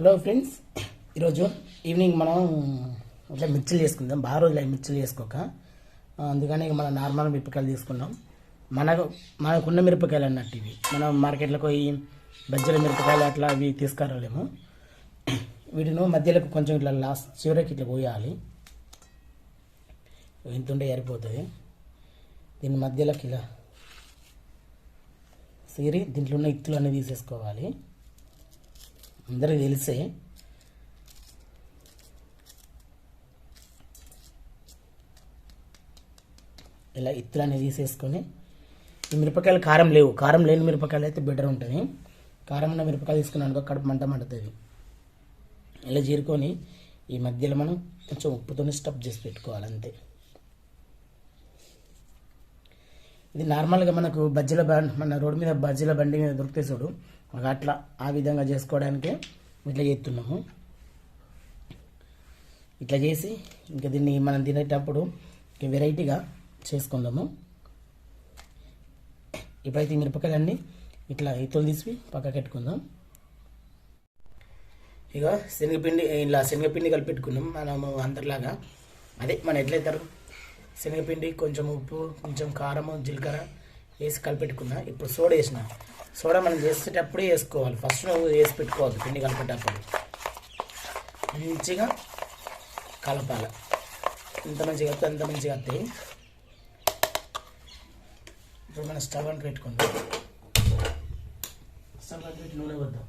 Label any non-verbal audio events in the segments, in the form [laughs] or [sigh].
Hello friends ఈరోజు evening మనం ఇట్లా మిర్చిలు చేసుకుందాం. బాగా రోజులు అయ్యి మిర్చిలు చేసుకోక. అందుకని మనం నార్మల్ మిరపకాయలు తీసుకున్నాం. మనకు మనకున్న మిరపకాయలు అన్నట్టు ఇవి. మనం మార్కెట్లోకి పోయి బజ్జీల మిరపకాయలు అట్లా అవి తీసుకురాలేము. వీటిని మధ్యలోకి కొంచెం ఇట్లా లాస్ట్ చివరికి ఇట్లా పోయాలి. ఇంత ఉంటే ఏరిపోతుంది దీని మధ్యలోకి ఇలా సీరి దీంట్లో ఉన్న ఇత్తులు అన్నీ తీసేసుకోవాలి. అందరికి తెలిసే. ఇలా ఇత్తులన్నీ తీసేసుకొని ఈ మిరపకాయలు కారం లేవు. కారం లేని మిరపకాయలు అయితే బెటర్ ఉంటుంది. కారం ఉన్న మిరపకాయలు తీసుకున్నాను కడుపు మంట మండుతుంది. ఇలా చీరుకొని ఈ మధ్యలో మనం కొంచెం ఉప్పుతోనే స్టఫ్ చేసి పెట్టుకోవాలి అంతే. ఇది నార్మల్గా మనకు బజ్జీల బండి మన రోడ్డు మీద బజ్జీల బండి మీద దొరికితే చూడు మాకు అట్లా ఆ విధంగా చేసుకోవడానికే ఇట్లా చేస్తున్నాము. ఇట్లా చేసి ఇంకా దీన్ని మనం తినేటప్పుడు ఇంకా వెరైటీగా చేసుకుందాము. ఇప్పుడైతే మిరపకాయలన్నీ ఇట్లా ఇతులు తీసి పక్కకి పెట్టుకుందాం. ఇక శనగపిండి ఇలా శనగపిండి కలిపి పెట్టుకున్నాం. మనము అందరిలాగా. అదే మనం ఎట్లయితారు? శనగపిండి కొంచెం ఉప్పు కొంచెం కారము జీలకర్ర వేసి కలిపెట్టుకున్నా ఇప్పుడు సోడా వేసిన. సోడా మనం చేసేటప్పుడే వేసుకోవాలి. ఫస్ట్ నువ్వు వేసి పెట్టుకోవద్దు పిండి కలిపేటప్పుడు. మంచిగా కలపాలి. ఎంత మంచిగా వస్తే అంత మంచిగా వస్తాయి ఇప్పుడు మనం స్టవ్ అని పెట్టుకుందాం. స్టవ్ అని పెట్టి నూనె వద్దాం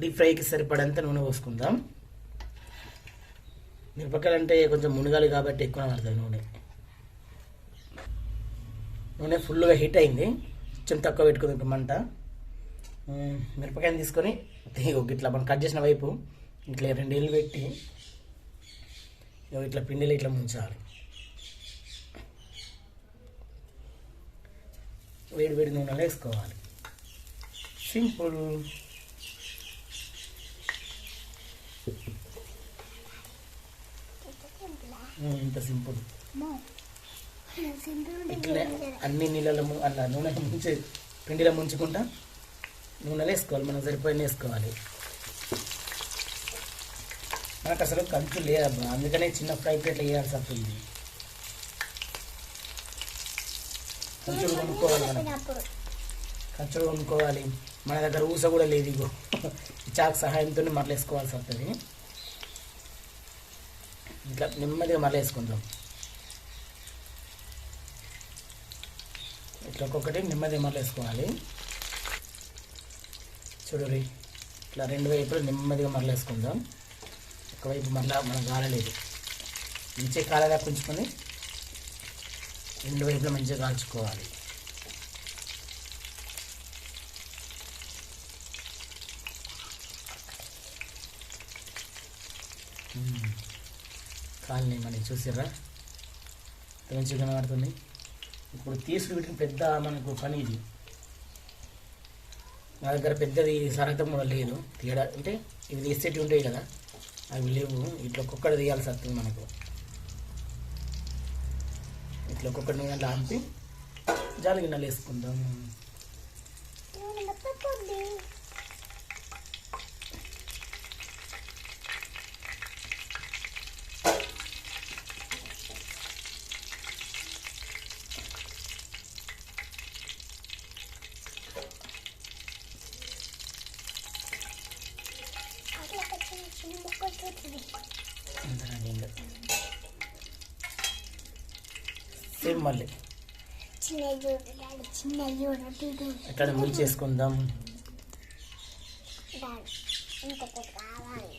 డీప్ ఫ్రైకి సరిపడంత నూనె పోసుకుందాం. మిరపకాయలు అంటే కొంచెం మునగాలి కాబట్టి ఎక్కువ పడుతుంది నూనె. నూనె ఫుల్గా హీట్ అయింది. కొంచెం తక్కువ పెట్టుకుంది ఇప్పుడు మంట. మిరపకాయని తీసుకొని ఇట్లా మనం కట్ చేసిన వైపు ఇట్లా రెండు ఇల్లు పెట్టి ఇగో ఇట్లా పిండిలో ఇట్లా ముంచాలి. వేడి వేడి నూనెలో వేసుకోవాలి. సింపుల్. ఇంత సింపుల్. ఇట్లనే అన్ని నీళ్ళలో అలా నూనె ముంచి పిండిలో ముంచుకుంటా. నూనెలో వేసుకోవాలి మనం సరిపోయిన వేసుకోవాలి. మనకు అసలు కంచు లేదబ్బా అందుకనే చిన్న ఫ్రై ప్లేట్లు వేయాల్సి వస్తుంది. కంచులు కొనుక్కోవాలి మనం. కంచులు కొనుక్కోవాలి. మన దగ్గర ఊస కూడా లేదు ఇగో. చాక్ సహాయంతో మరల వేసుకోవాల్సి వస్తుంది. ఇట్లా నెమ్మదిగా మరల ఇట్లా ఒక్కొక్కటి నెమ్మదిగా మరల వేసుకోవాలి. చూడరి ఇట్లా రెండు వైపులు నెమ్మదిగా మరలేసుకుందాం ఒకవైపు మరలా మనం కాలలేదు మంచిగా కాలగా ఉంచుకొని రెండు వైపులు మంచిగా కాల్చుకోవాలి. కాలనీ మనం చూసారా మంచిగా కనబడుతుంది? ఇప్పుడు తీసుకు పెద్ద మనకు పని ఇది. నా దగ్గర పెద్దది సరతం కూడా లేదు. తీయడా అంటే ఇవి తీసేటివి ఉంటాయి కదా అవి లేవు. ఇట్లా ఒక్కొక్కటి తీయాల్సి వస్తుంది మనకు. ఇట్లా ఒక్కొక్కటి నూనె ఆంపి జాలి గిన్నెలు వేసుకుందాం. సేమ్ మళ్ళీ. ఎక్కడ ముంచేసుకుందాం డాడీ ఇంకొకటి కావాలి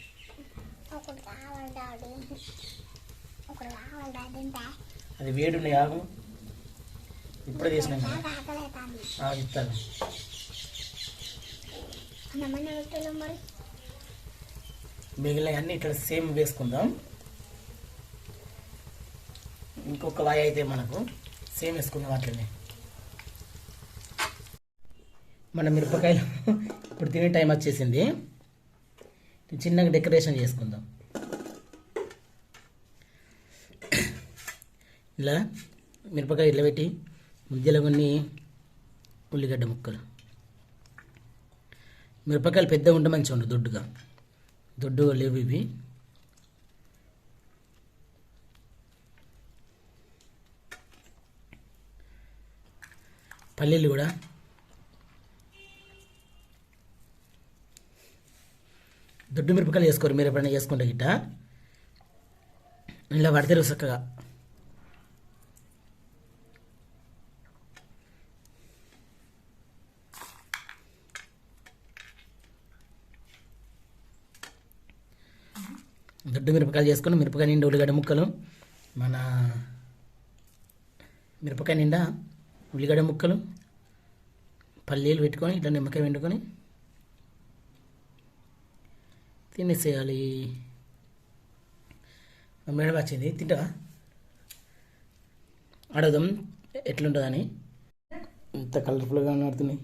ఒకటి కావాలి డాడీ ఒకటి కావాలి డాడీ అంటే అది వేడి ఉన్నాయి ఆగు ఇప్పుడే చేసినాం ఇస్తాను మిగిలినవన్నీ రొట్టెలు ఇక్కడ సేమ్ వేసుకుందాం. ఇంకొక వాయి అయితే మనకు సేమ్ వేసుకుందాం అట్లనే. మన మిరపకాయలు [laughs] ఇప్పుడు తినే టైం వచ్చేసింది. చిన్నగా డెకరేషన్ చేసుకుందాం. [clears throat] ఇలా మిరపకాయ ఇట్లా పెట్టి మధ్యలో కొన్ని ఉల్లిగడ్డ ముక్కలు. మిరపకాయలు పెద్దగా ఉంటే మంచిగా దొడ్డుగా. దొడ్డుగా లేవు ఇవి. పల్లీలు కూడా. దొడ్డు మిరపకాయలు వేసుకోరు మీరు ఎప్పుడైనా వేసుకుంటే గిట్ట? ఇలా పడతారు చక్కగా. దొడ్డు మిరపకాయలు చేసుకొని మిరపకాయ నిండా ఉల్లిగడ్డ ముక్కలు మన మిరపకాయ నిండా ఉల్లిగడ్డ ముక్కలు పల్లీలు పెట్టుకొని ఇట్లా నిమ్మకాయ వండుకొని తినేసేయాలి. మేడం వచ్చింది. తింటావా? అడగదాం ఎట్లుంటుందని. ఇంత కలర్ఫుల్గా కనబడుతుంది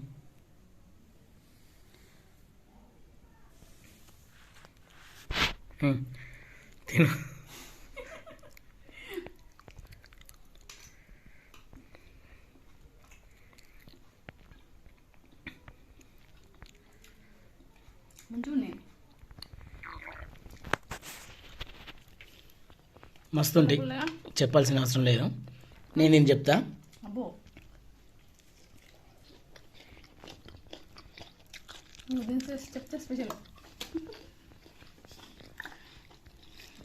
ఉమ్, తిను. మస్తు ఉంటాయి? చెప్పాల్సిన అవసరం లేదు. నేను నేను చెప్తా. దీని చెప్తే స్పెషల్.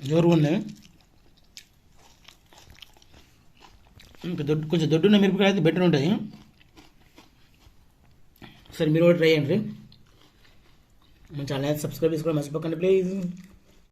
జోరు ఉన్నాయి ఇంకా దొడ్డు కొంచెం దొడ్డున్న మిరపకాయ అయితే బెటర్ ఉంటుంది సరే మీరు కూడా ట్రై చేయండి మన ఛానల్ సబ్స్క్రైబ్ చేసుకోవడం మర్చిపోకండి ప్లీజ్